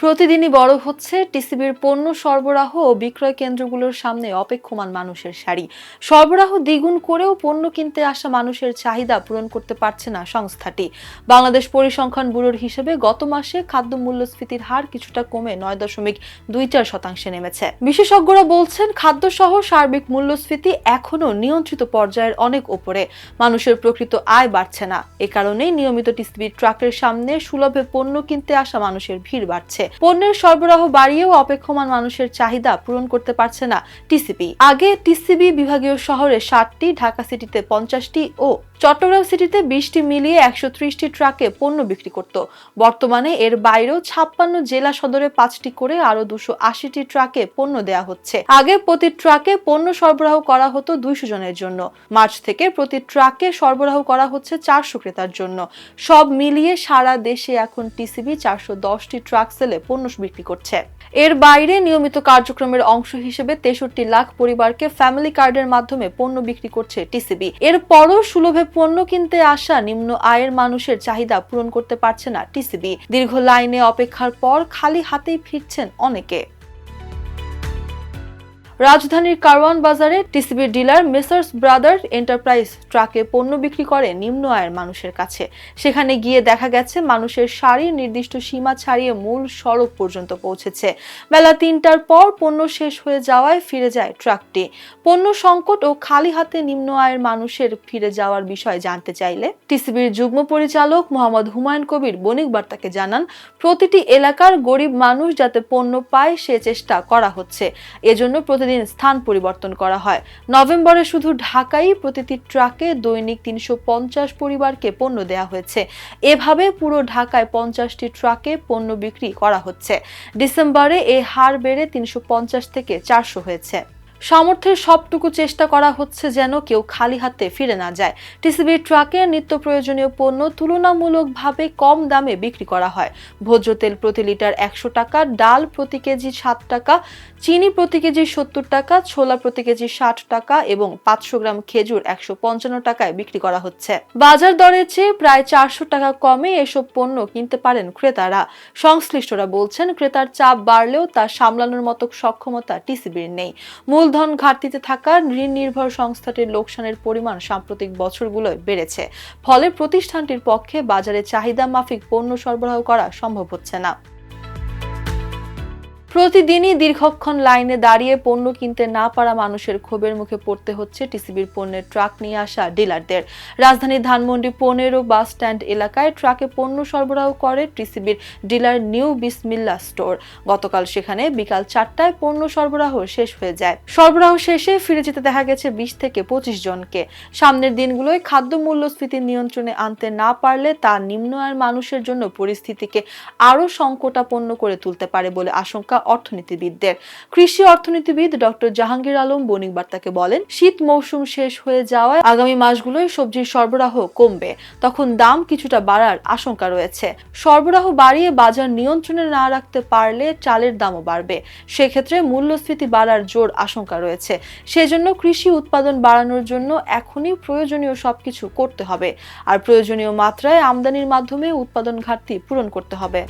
প্রতিদিনই বড় হচ্ছে টিসিবির পণ্য সরবরাহ ও বিক্রয় কেন্দ্রগুলোর সামনে অপেক্ষমান মানুষের সারি। সরবরাহ দ্বিগুণ করেও পণ্য কিনতে আসা মানুষের চাহিদা পূরণ করতে পারছে না সংস্থাটি। বাংলাদেশ পরিসংখ্যান ব্যুরোর হিসেবে গত মাসে খাদ্য মূল্যস্ফীতির হার কিছুটা কমে নয় দশমিক দুই চার শতাংশে নেমেছে। বিশেষজ্ঞরা বলছেন, খাদ্যসহ সার্বিক মূল্যস্ফীতি এখনও নিয়ন্ত্রিত পর্যায়ের অনেক ওপরে। মানুষের প্রকৃত আয় বাড়ছে না। এ কারণেই নিয়মিত টিসিবির ট্রাকের সামনে সুলভে পণ্য কিনতে আসা মানুষের ভিড় বাড়ছে। পণ্যের সরবরাহ বাড়িয়েও অপেক্ষমান মানুষের চাহিদা পূরণ করতে পারছে না টিসিবি। আগে টিসিবি বিভাগীয় শহরে ষাটটি, ঢাকা সিটিতে পঞ্চাশটি ও চট্টগ্রাম সিটিতে বিশটি মিলিয়ে একশো ত্রিশটি ট্রাকে পণ্য বিক্রি করত। বর্তমানে এর বাইরেও ছাপ্পান্ন জেলা সদরে পাঁচটি করে আরও দুশো আশিটি ট্রাকে পণ্য দেয়া হচ্ছে। আগে প্রতি ট্রাকে পণ্য সরবরাহ করা হতো দুইশো জনের জন্য। মার্চ থেকে প্রতি ট্রাকে সরবরাহ করা হচ্ছে চারশো ক্রেতার জন্য। সব মিলিয়ে সারা দেশে এখন টিসিবি চারশো দশটি ট্রাক সেলে পণ্য বিক্রি করছে। এর বাইরে নিয়মিত কার্যক্রমের অংশ হিসেবে তেষট্টি লাখ পরিবারকে ফ্যামিলি কার্ডের মাধ্যমে পণ্য বিক্রি করছে টিসিবি। এরপরও সুলভে পণ্য কিনতে আসা নিম্ন আয়ের মানুষের চাহিদা পূরণ করতে পারছে না টিসিবি। দীর্ঘ লাইনে অপেক্ষার পর খালি হাতেই ফিরছেন অনেকে। রাজধানীর কারওয়ান বাজারে TCB dealer messrs brother enterprise ট্রাকে পণ্য বিক্রি করে নিম্ন আয়ের মানুষের কাছে। সেখানে গিয়ে দেখা গেছে, মানুষের সারির নির্দিষ্ট সীমা ছাড়িয়ে মূল সড়ক পর্যন্ত পৌঁছেছে। বেলা তিনটার পর পণ্য শেষ হয়ে যাওয়ায় ফিরে যায় ট্রাকটি। পণ্য সংকট ও খালি হাতে নিম্ন আয়ের মানুষের ফিরে যাওয়ার বিষয়ে জানতে চাইলে টিসিবির যুগ্ম পরিচালক মোহাম্মদ হুমায়ুন কবির বণিক বার্তাকে জানান, প্রতিটি এলাকার গরিব মানুষ যাতে পণ্য পায় সে চেষ্টা করা হচ্ছে। এজন্য প্রতিদিন স্থান পরিবর্তন করা হয়। নভেম্বরে শুধু ঢাকায় প্রতিটি ট্রাকে দৈনিক তিনশো পঞ্চাশ পরিবারকে পণ্য দেওয়া হয়েছে। এভাবে পুরো ঢাকায় পঞ্চাশটি ট্রাকে পণ্য বিক্রি করা হচ্ছে। ডিসেম্বরে এ হার বেড়ে তিনশো পঞ্চাশ থেকে চারশো হয়েছে। সামর্থ্যের সবটুকু চেষ্টা করা হচ্ছে যেন কেউ খালি হাতে ফিরে না যায়। টিসিবি ট্রাকের নিত্য প্রয়োজনীয় পণ্য তুলনামূলকভাবে কম দামে বিক্রি করা হয়। ভোজ্য তেল প্রতি লিটার একশো টাকা, ডাল প্রতি কেজি সাত টাকা, চিনি প্রতি কেজি সত্তর টাকা, ছোলা প্রতি কেজি ষাট টাকা এবং পাঁচশো গ্রাম খেজুর একশো পঞ্চান্ন টাকায় বিক্রি করা হচ্ছে। বাজার দরের চেয়ে প্রায় চারশো টাকা কমে এসব পণ্য কিনতে পারেন ক্রেতারা। সংশ্লিষ্টরা বলছেন, ক্রেতার চাপ বাড়লেও তা সামলানোর মতো সক্ষমতা টিসিবির নেই। মূলধন ঘাটতিতে থাকা ঋণ নির্ভর সংস্থাটির লোকসানের পরিমাণ সাম্প্রতিক বছরগুলোয় বেড়েছে। ফলে প্রতিষ্ঠানটির পক্ষে বাজারে চাহিদা মাফিক পণ্য সরবরাহ করা সম্ভব হচ্ছে না। প্রতিদিনই দীর্ঘক্ষণ লাইনে দাঁড়িয়ে পণ্য কিনতে না পারা মানুষের ক্ষোভের মুখে পড়তে হচ্ছে টিসিবির পণ্যের ট্রাক নিয়ে আসা ডিলারদের। রাজধানীর ধানমন্ডি পনেরো বাস স্ট্যান্ড এলাকায় ট্রাকে পণ্য সরবরাহ করে টিসিবির ডিলার নিউ বিসমিল্লা স্টোর। গতকাল সেখানে বিকাল চারটায় পণ্য সরবরাহ শেষ হয়ে যায়। সরবরাহ শেষে ফিরে যেতে দেখা গেছে বিশ থেকে পঁচিশ জনকে। সামনের দিনগুলোয় খাদ্য মূল্যস্ফীতি নিয়ন্ত্রণে আনতে না পারলে তা নিম্ন আয়ের মানুষের জন্য পরিস্থিতিকে আরও সংকটাপন্ন করে তুলতে পারে বলে আশঙ্কা অর্থনীতিবিদদের। কৃষি অর্থনীতিবিদ ডক্টর জাহাঙ্গীর আলম বণিক বার্তাকে বলেন, শীত মৌসুম শেষ হয়ে যাওয়ায় আগামী মাসগুলোয় সবজির সরবরাহ কমবে। তখন দাম কিছুটা বাড়ার আশঙ্কা রয়েছে। সরবরাহ বাড়িয়ে বাজার নিয়ন্ত্রণে না রাখতে পারলে চালের দামও বাড়বে। সেক্ষেত্রে মূল্যস্ফীতি বাড়ার জোর আশঙ্কা রয়েছে। সেজন্য কৃষি উৎপাদন বাড়ানোর জন্য এখনই প্রয়োজনীয় সবকিছু করতে হবে। আর প্রয়োজনীয় মাত্রায় আমদানির মাধ্যমে উৎপাদন ঘাটতি পূরণ করতে হবে।